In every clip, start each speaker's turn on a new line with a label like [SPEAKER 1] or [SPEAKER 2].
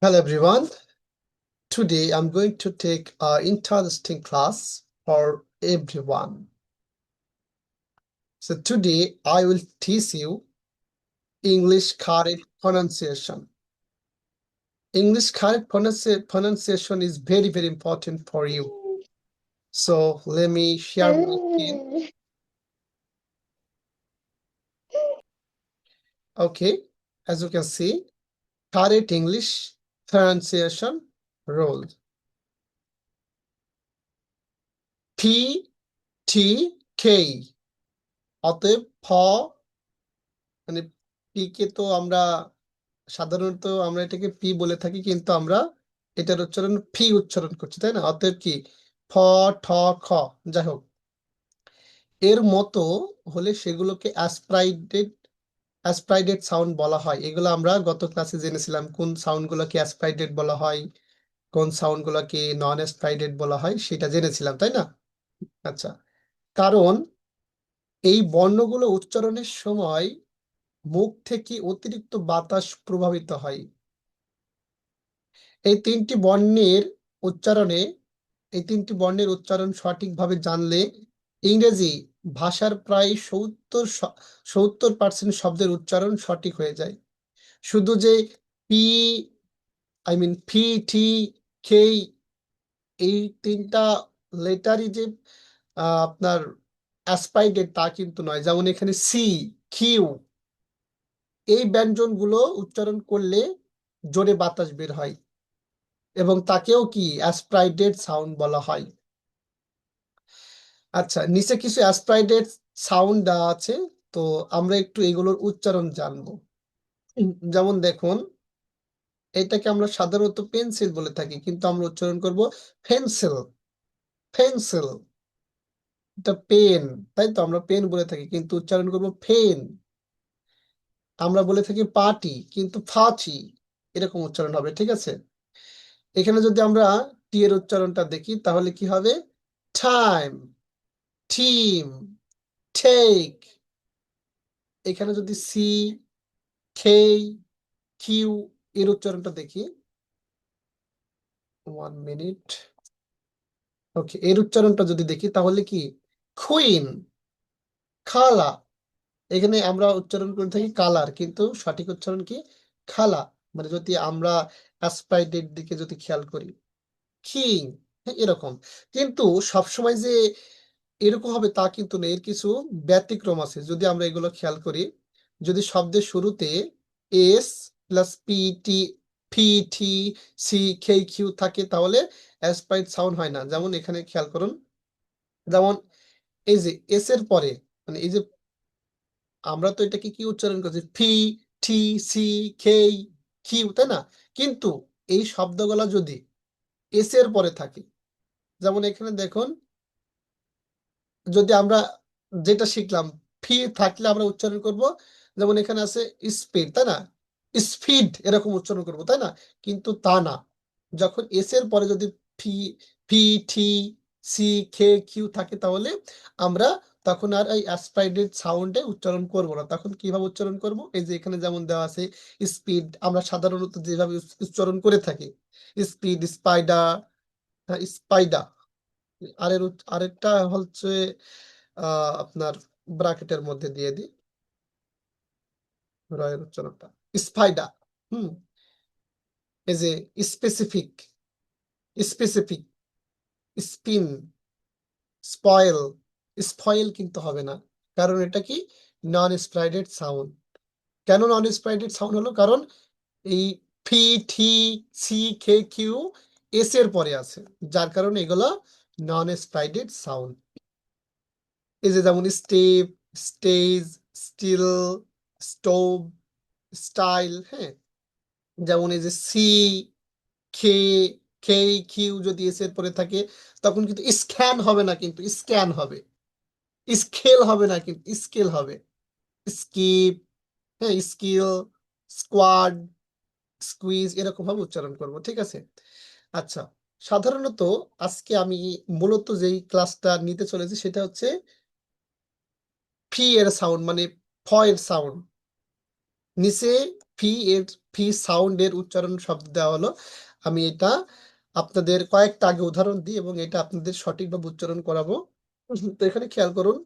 [SPEAKER 1] Hello everyone. Today I'm going to take an interesting class for everyone. So today I will teach you English correct pronunciation. English correct pronunci- pronunciation is very very important for you. So let me share my screen. Okay, as you can see, correct English pronunciation rule. P, T, K. অতএব ফ মানে P K তো আমরা সাধারণত আমরা এটাকে P বলে থাকি, কিন্তু আমরা এটার উচ্চারণ ফি উচ্চারণ করছি, তাই না? অতএব কি? ফ, ঠ, খ, যাই হোক। এর মতো হলে সেগুলোকে অ্যাসপ্রাইডেড অ্যাসপ্রাইডেড সাউন্ড বলা হয়। এগুলো আমরা গত ক্লাসে জেনেছিলাম, কোন সাউন্ডগুলোকে অ্যাসপ্রাইডেড বলা হয়, কোন সাউন্ডগুলোকে নন অ্যাসপ্রাইডেড বলা হয়, সেটা জেনেছিলাম, তাই না? আচ্ছা কারণ এই বর্ণগুলো উচ্চারণের সময় মুখ থেকে অতিরিক্ত বাতাস প্রভাবিত হয়। এই তিনটি বর্ণের উচ্চারণে, এই তিনটি বর্ণের উচ্চারণ সঠিকভাবে জানলে ইংরেজি ভাষার প্রায় সত্তর সত্তর পার্সেন্ট শব্দের উচ্চারণ সঠিক হয়ে যায়। শুধু যে পি আই মিন ফি টি খেই এই তিনটা লেটারই যে আপনার অ্যাসপাইডেড তা কিন্তু নয়। যেমন এখানে সি কিউ এই ব্যঞ্জনগুলো উচ্চারণ করলে জোরে বাতাস বের হয় এবং তাকেও কি অ্যাসপ্রাইডেড সাউন্ড বলা হয়। আচ্ছা নিচে কিছু অ্যাসপ্রাইডেড সাউন্ড দেওয়া আছে, তো আমরা একটু এগুলোর উচ্চারণ জানব। যেমন দেখুন, এটাকে আমরা সাধারণত পেন্সিল বলে থাকি, কিন্তু আমরা উচ্চারণ করব পেন্সিল পেন্সিল। এটা পেন, তাই তো? আমরা পেন বলে থাকি, কিন্তু উচ্চারণ করব ফেন আমরা বলে থাকি পাটি, কিন্তু ফাচি এরকম উচ্চারণ হবে, ঠিক আছে? এখানে যদি আমরা টি এর উচ্চারণটা দেখি, তাহলে কি হবে? টাইম। টিম টেক এখানে যদি সি খেই কিউ এর উচ্চারণটা দেখি। ওয়ান মিনিট ওকে এর উচ্চারণটা যদি দেখি, তাহলে কি? কুইন খালা। এখানে আমরা উচ্চারণ করে থাকি কালার, কিন্তু সঠিক উচ্চারণ কি? খালা। মানে যদি আমরা অ্যাসপাইডের দিকে যদি খেয়াল করি। কিং এরকম। কিন্তু সবসময় যে এরকম হবে তা কিন্তু নেই এর কিছু ব্যতিক্রম আছে। যদি আমরা এগুলো খেয়াল করি, যদি শব্দের শুরুতে S plus P T P T, C, K, Q থাকে, তাহলে অ্যাসপাইড সাউন্ড হয় না। যেমন এখানে খেয়াল করুন, যেমন এই যে এস এর পরে মানে এই যে আমরা তো এটাকে কি উচ্চারণ করছি? ফি টি, সি, কে, কিউ, তাই না? কিন্তু এই শব্দগুলো যদি এস এর পরে থাকে, যেমন এখানে দেখুন যদি আমরা যেটা শিখলাম, ফি থাকলে আমরা উচ্চারণ করব। যেমন এখানে আছে স্পিড তাই না? স্পিড এরকম উচ্চারণ করব, তাই না? কিন্তু তা না। যখন এস এর পরে যদি ফি ফি টি সি খে কিউ থাকে তাহলে আমরা তখন আর এই অ্যাসপ্রাইডেড সাউন্ডে উচ্চারণ করব না। তখন কীভাবে উচ্চারণ করব? এই যে এখানে যেমন দেওয়া আছে স্পিড আমরা সাধারণত যেভাবে উচ্চারণ করে থাকি স্পিড স্পাইডার স্পাইডা আরের আরেকটা হচ্ছে আপনার ব্রাকেটের মধ্যে দিয়ে দিই। রয়ের উচ্চারণটা। স্পাইডা হুম। এই যে specific specific spin spoil spoil কিন্তু হবে না। কারণ এটা কি? নন স্প্রাইডেড সাউন্ড কেন নন স্প্রাইডেড সাউন্ড হলো? কারণ এই ফি ঠি সি খে কিউ এস এর পরে আছে। যার কারণে এগুলো নন স্প্রাইডেড সাউন্ড এই যে যেমন step stage still stove style হ্যাঁ। যেমন এই যে সি খে কে কিউ যদি এস এর পরে থাকে, তখন কিন্তু স্ক্যান হবে না কিন্তু স্ক্যান হবে। স্কেল হবে না কিন্তু স্কেল হবে। স্কিপ হ্যাঁ স্কিল স্কোয়াড স্কুইজ এরকম ভাবে উচ্চারণ করব, ঠিক আছে? আচ্ছা। সাধারণত আজকে আমি মূলত যেই ক্লাসটা নিতে চলেছি সেটা হচ্ছে ফি এর সাউন্ড মানে ফ এর সাউন্ড নিচে ফি এর ফি সাউন্ড এর উচ্চারণ শব্দ দেওয়া হলো। আমি এটা আপনাদের কয়েকটা আগে উদাহরণ দিই এবং এটা আপনাদের সঠিকভাবে উচ্চারণ করাবো। তো এখানে খেয়াল করুন,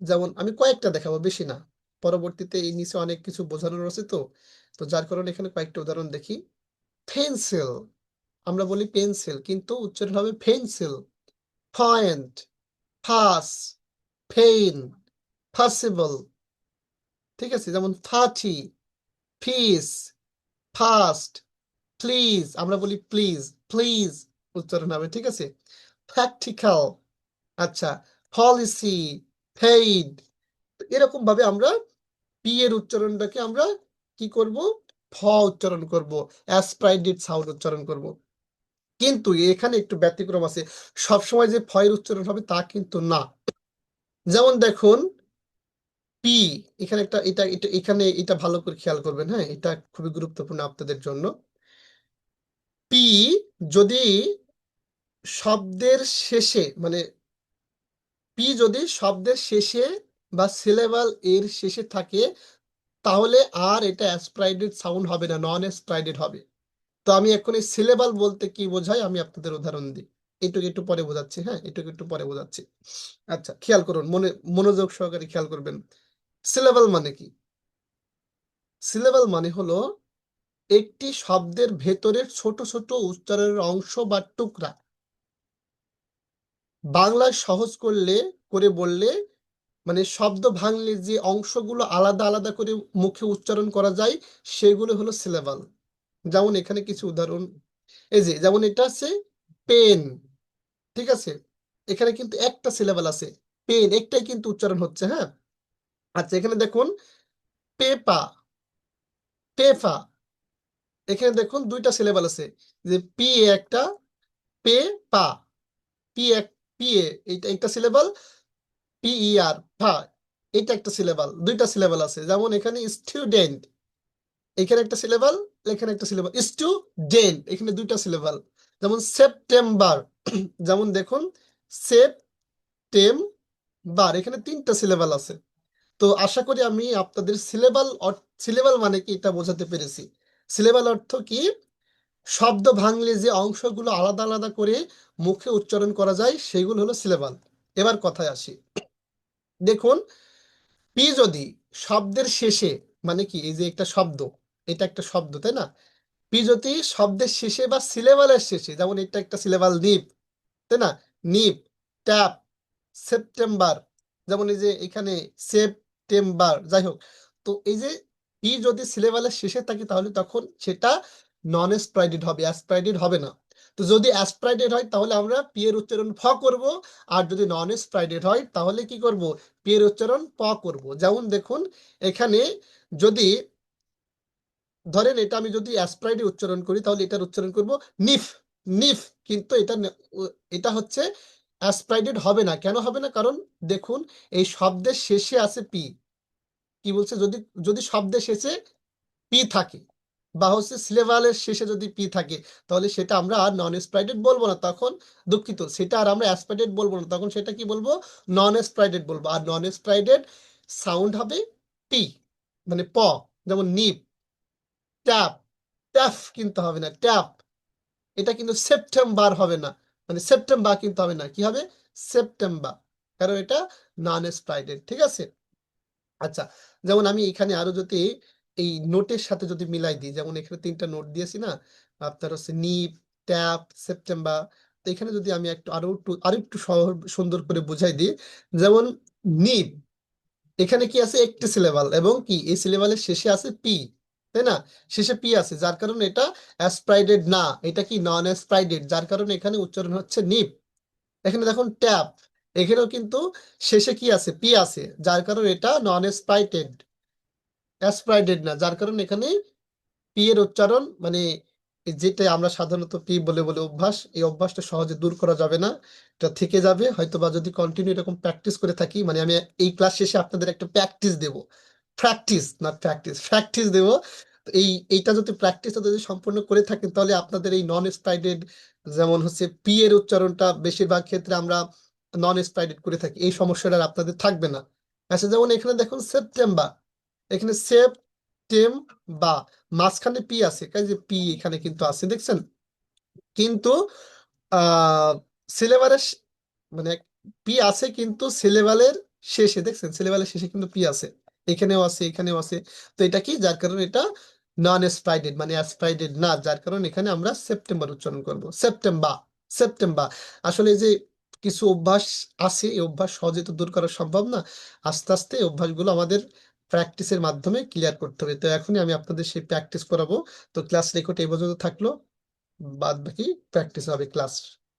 [SPEAKER 1] যেমন আমি কয়েকটা দেখাবো, বেশি না। পরবর্তীতে এই নিচে অনেক কিছু বোঝানোর আছে তো। তো যার কারণে এখানে কয়েকটা উদাহরণ দেখি। পেন্সিল আমরা বলি পেন্সিল কিন্তু উচ্চারণ হবে pencil point pass pain possible ঠিক আছে? যেমন থার্টি ফিস ফাস্ট প্লিজ আমরা বলি প্লিজ প্লিজ উচ্চারণ হবে, ঠিক আছে? প্র্যাকটিক্যাল আচ্ছা পলিসি পেইড এরকম ভাবে আমরা পি এর উচ্চারণটাকে আমরা কি করব? ফ উচ্চারণ করব অ্যাসপ্রাইডেড সাউন্ড উচ্চারণ করব। কিন্তু এখানে একটু ব্যতিক্রম আছে। সবসময় যে ফয়ের উচ্চারণ হবে তা কিন্তু না। যেমন দেখুন পি এখানে একটা, এটা এটা, এখানে এটা ভালো করে খেয়াল করবেন হ্যাঁ? এটা খুবই গুরুত্বপূর্ণ আপনাদের জন্য। পি যদি শব্দের শেষে মানে পি যদি শব্দের শেষে বা সিলেবাল এর শেষে থাকে, তাহলে আর এটা অ্যাসপ্রাইডেড সাউন্ড হবে না নন অ্যাসপ্রাইডেড হবে। তো আমি এখন এই সিলেবাল বলতে কি বোঝাই আমি আপনাদের উদাহরণ দিই। এটুকু একটু পরে বোঝাচ্ছি হ্যাঁ? এটুকু একটু পরে বোঝাচ্ছি। আচ্ছা খেয়াল করুন, মনে, মনোযোগ সহকারে খেয়াল করবেন। সিলেবাল মানে কি? সিলেবাল মানে হলো একটি শব্দের ভেতরের ছোট ছোট উচ্চারণের অংশ বা টুকরা। বাংলায় সহজ করলে, করে বললে মানে শব্দ ভাঙলে যে অংশগুলো আলাদা আলাদা করে মুখে উচ্চারণ করা যায়, সেগুলো হলো সিলেবাল যেমন এখানে কিছু উদাহরণ, এই যে যেমন এটা আছে পেন ঠিক আছে? এখানে কিন্তু একটা সিলেবাল আছে পেন একটাই কিন্তু উচ্চারণ হচ্ছে হ্যাঁ? আচ্ছা এখানে দেখুন, পেপা, পেফা, এখানে দেখুন দুইটা সিলেবাল আছে, যে পি এ একটা পে পা পি এক, পি এ একটা সিলেবাল পি ই আর, ফা এটা একটা সিলেবাল দুইটা সিলেবাল আছে, যেমন এখানে স্টুডেন্ট এখানে একটা সিলেবাল এখানে একটা সিলেবাল স্টুডেন্ট এখানে দুইটা সিলেবাল যেমন সেপ্টেম্বর যেমন দেখুন সেপ্টেম্বর এখানে তিনটা সিলেবাল আছে। তো আশা করি আমি আপনাদের সিলেবাল সিলেবাল মানে কি এটা বোঝাতে পেরেছি। সিলেবাল অর্থ কি? শব্দ ভাঙলে যে অংশগুলো আলাদা আলাদা করে মুখে উচ্চারণ করা যায়, সেগুলো হলো সিলেবাল এবার কথায় আসি। দেখুন, পি যদি শব্দের শেষে মানে কি, এই যে একটা শব্দ এটা একটা শব্দ, তাই না? পি যদি শব্দের শেষে বা সিলেবালের শেষে, যেমন এটা একটা সিলেবাল নিপ তাই না? নিপ ট্যাপ সেপ্টেম্বর যেমন এই যে এখানে সেপ্টেম্বর যাই হোক। তো এই যে পি যদি সিলেবালের শেষে থাকে, তাহলে তখন সেটা নন অ্যাসপ্রাইডেড হবে অ্যাসপ্রাইডেড হবে না। তো যদি অ্যাসপ্রাইডেড হয়, তাহলে আমরা পি এর উচ্চারণ ফ করব, আর যদি নন অ্যাসপ্রাইডেড হয়, তাহলে কি করব? পি এর উচ্চারণ প করব। যেমন দেখুন, এখানে যদি ধরেন এটা আমি যদি অ্যাসপ্রাইডে উচ্চারণ করি, তাহলে এটার উচ্চারণ করব নিফ। নিফ কিন্তু এটা এটা হচ্ছে অ্যাসপ্রাইডেড হবে না। কেন হবে না? কারণ দেখুন, এই শব্দের শেষে আছে পি। কি বলছে? যদি যদি শব্দের শেষে পি থাকে বা হচ্ছে সিলেবালের শেষে যদি পি থাকে, তাহলে সেটা আমরা আর নন স্প্রাইডেড বলব না। তখন দুঃখিত, সেটা আর আমরা অ্যাসপ্রাইডেড বলব না। তখন সেটা কি বলব? নন স্প্রাইডেড বলব। আর নন স্প্রাইডেড সাউন্ড হবে পি। মানে প। যেমন নিপ ট্যাপ, ট্যাফ কিন্তু হবে না, ট্যাপ। এটা কিন্তু সেপ্টেম্বর হবে না। মানে সেপ্টেম্বর কিন্তু হবে না। কি হবে? সেপ্টেম্বর। কারণ এটা নন স্প্রাইডেড ঠিক আছে? আচ্ছা যেমন আমি এখানে আরও যদি এই নোটের সাথে যদি মিলাই দিই, যেমন এখানে তিনটা নোট দিয়েছি না, আপনার হচ্ছে নিপ, ট্যাপ, সেপ্টেম্বর। তো এখানে যদি আমি একটু আরও একটু আরও একটু সুন্দর করে বুঝাই দিই, যেমন নিপ। এখানে কি আছে? একটি সিলেবাল এবং কি? এই সিলেবালের শেষে আছে পি। তাই না? শেষে পি আছে, যার কারণে এটা অ্যাসপ্রাইডেড না, এটা কি নন অ্যাসপ্রাইডেড যার কারণে এখানে উচ্চারণ হচ্ছে নিপ এখানে দেখুন ট্যাপ এখানেও কিন্তু শেষে কি আছে? পি আছে, যার কারণে এটা নন অ্যাসপ্রাইটেড অ্যাসপ্রাইডেড না, যার কারণে এখানে পি এর উচ্চারণ মানে যেটা আমরা সাধারণত পি বলে বলে অভ্যাস, এই অভ্যাসটা সহজে দূর করা যাবে না, এটা থেকে যাবে। হয়তো বা যদি কন্টিনিউ এরকম প্র্যাকটিস করে থাকি মানে আমি এই ক্লাস শেষে আপনাদের একটা প্র্যাকটিস দেব। প্র্যাকটিস না প্র্যাকটিস প্র্যাকটিস দেব। এই, এইটা যদি প্র্যাকটিসটা যদি সম্পূর্ণ করে থাকেন, তাহলে আপনাদের এই নন স্প্রাইডেড যেমন হচ্ছে পি এর উচ্চারণটা বেশিরভাগ ক্ষেত্রে আমরা নন স্প্রাইডেড করে থাকি, এই সমস্যাটা আপনাদের থাকবে না। আচ্ছা যেমন এখানে দেখুন সেপ্টেম্বর এখানে সেপ সেপ্টেম বা মাঝখানে পি আছে, কাজে পি এখানে কিন্তু আছে, দেখছেন? কিন্তু সিলেবারের মানে পি আছে কিন্তু সিলেবালের শেষে, দেখছেন? সিলেবালের শেষে কিন্তু পি আছে। এখানেও আছে এখানেও আছে। তো এটা কি? যার কারণে এটা নন অ্যাসপ্রাইডেড মানে অ্যাসপ্রাইডেড না, যার কারণে এখানে আমরা সেপ্টেম্বর উচ্চারণ করব। সেপ্টেম্বর সেপ্টেম্বর আসলে যে কিছু অভ্যাস আছে, এই অভ্যাস সহজে তো দূর করা সম্ভব না। আস্তে আস্তে এই অভ্যাসগুলো আমাদের প্র্যাকটিসের মাধ্যমে ক্লিয়ার করতে হবে। তো এখনই আমি আপনাদের সেই প্র্যাকটিস করাবো। তো ক্লাস রেকর্ড এই পর্যন্ত থাকল বাদ বাকি প্র্যাকটিস হবে ক্লাস